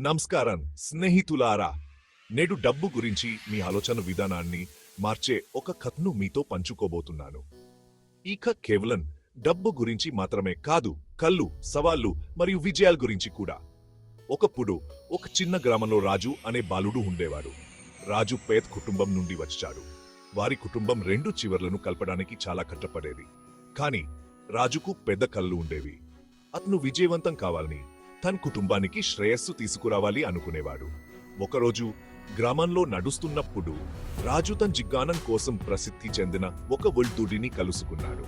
నమస్కారం స్నేహితులారా. నేడు డబ్బు గురించి మీ ఆలోచన విధానాన్ని మార్చే ఒక కథను మీతో పంచుకోబోతున్నాను. ఈ కథ కేవలం డబ్బు గురించి మాత్రమే కాదు కళ్ళు సవాళ్ళు మరియు విజయాల గురించి కూడా. ఒకప్పుడు ఒక చిన్న గ్రామంలో రాజు అనే బాలుడు ఉండేవాడు. రాజు పేద కుటుంబం నుండి వచ్చాడు. వారి కుటుంబం రెండు చివర్లను కలపడానికి చాలా కష్టపడేది. కాని రాజుకు పెద్ద కళ్ళు ఉండేవి. అతను విజయవంతం కావాలని తన కుటుంబానికి శ్రేయస్సు తీసుకురావాలి అనుకునేవాడు. ఒకరోజు గ్రామంలో నడుస్తున్నప్పుడు రాజు తన జిజ్ఞానం కోసం ప్రసిద్ధి చెందిన ఒక వృద్ధుడిని కలుసుకున్నాడు.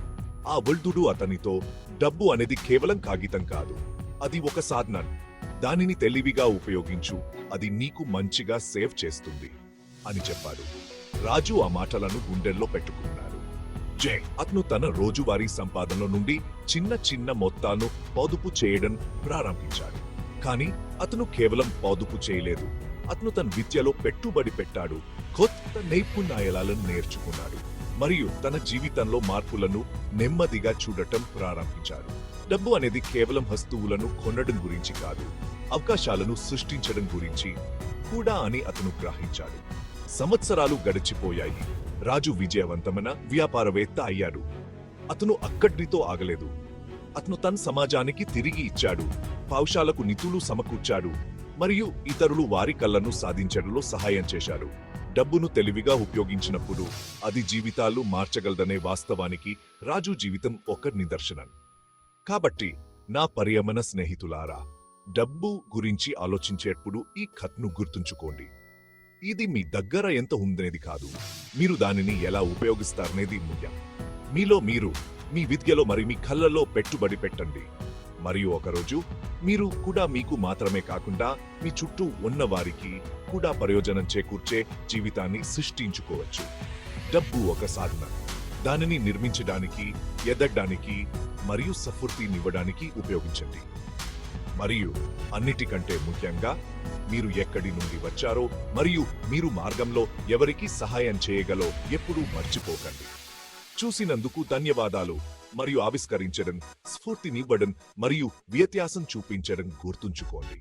ఆ వృద్ధుడు అతనితో డబ్బు అనేది కేవలం కాగితం కాదు. అది ఒక సాధనం. దానిని తెలివిగా ఉపయోగించు. అది నీకు మంచిగా సేవ్ చేస్తుంది. అని చెప్పాడు. రాజు ఆ మాటలను గుండెల్లో పెట్టుకున్నాడు. జే. అతను తన రోజువారీ సంపాదనలో నుండి చిన్న చిన్న మొత్తాలను పొదుపు చేయడం ప్రారంభించాడు. కానీ అతను కేవలం పొదుపు చేయలేదు. అతను తన విద్యలో పెట్టుబడి పెట్టాడు. కొత్త నైపుణ్యాలను నేర్చుకున్నాడు. మరియు తన జీవితంలో మార్పులను నెమ్మదిగా చూడటం ప్రారంభించాడు. డబ్బు అనేది కేవలం వస్తువులను కొనడం గురించి కాదు అవకాశాలను సృష్టించడం గురించి కూడా అని అతను గ్రహించాడు. సంవత్సరాలు గడిచిపోయాయి. రాజు విజయవంతమైన వ్యాపారవేత్త అయ్యాడు. అతను అక్కడితో ఆగలేదు. అతను తన సమాజానికి తిరిగి ఇచ్చాడు. పావుశాలకు నిధులు సమకూర్చాడు. మరియు ఇతరులు వారి కళ్ళను సాధించడంలో సహాయం చేశాడు. డబ్బును తెలివిగా ఉపయోగించినప్పుడు అది జీవితాలు మార్చగలదనే వాస్తవానికి రాజు జీవితం ఒక నిదర్శనం. కాబట్టి నా పర్యమన స్నేహితులారా డబ్బు గురించి ఆలోచించేటప్పుడు ఈ కథను గుర్తుంచుకోండి. ఇది మీ దగ్గర ఎంత ఉందనేది కాదు. మీరు దానిని ఎలా ఉపయోగిస్తారనేది ముఖ్యం. మీలో మీరు మీ విద్యలో మరి మీ కళ్ళలో పెట్టుబడి పెట్టండి. మరియు ఒకరోజు మీరు కూడా మీకు మాత్రమే కాకుండా మీ చుట్టూ ఉన్న వారికి కూడా ప్రయోజనం చేకూర్చే జీవితాన్ని సృష్టించుకోవచ్చు. డబ్బు ఒక సాధన. దానిని నిర్మించడానికి ఎదగడానికి మరియు సఫూర్తినివ్వడానికి ఉపయోగించండి. మరియు అన్నిటికంటే ముఖ్యంగా మీరు ఎక్కడి నుండి వచ్చారో మరియు మీరు మార్గంలో ఎవరికి సహాయం చేయగలో ఎప్పుడూ మర్చిపోకండి. చూసినందుకు ధన్యవాదాలు మరియు ఆవిష్కరించడం స్ఫూర్తినివ్వడం మరియు వ్యత్యాసం చూపించడం గుర్తుంచుకోండి.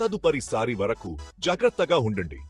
తదుపరిసారి వరకు జాగ్రత్తగా ఉండండి.